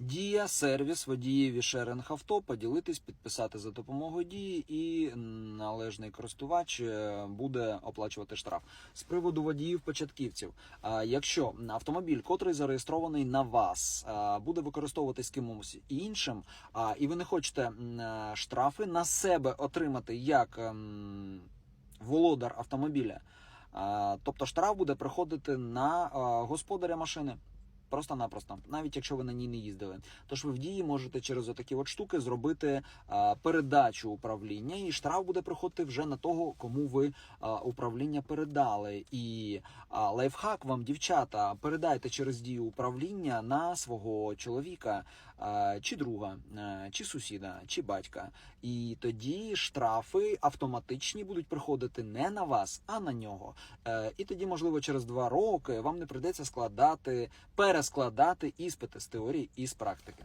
Дія, сервіс, водієві шеринг авто, поділитись, підписати за допомогою дії, і належний користувач е, буде оплачувати штраф. З приводу водіїв початківців, якщо автомобіль, котрий зареєстрований на вас, буде використовуватись кимось іншим, і ви не хочете е, штрафи на себе отримати як ем, володар автомобіля, тобто штраф буде приходити на господаря машини. Просто-напросто, навіть якщо ви на ній не їздили. Тож ви в дії можете через отакі от штуки зробити а, передачу управління, і штраф буде приходити вже на того, кому ви а, управління передали. І а, лайфхак вам, дівчата, передайте через дію управління на свого чоловіка, а, чи друга, а, чи сусіда, чи батька. І тоді штрафи автоматичні будуть приходити не на вас, а на нього. Е, І тоді, можливо, через два роки вам не прийдеться складати, перескладати іспити з теорії і з практики.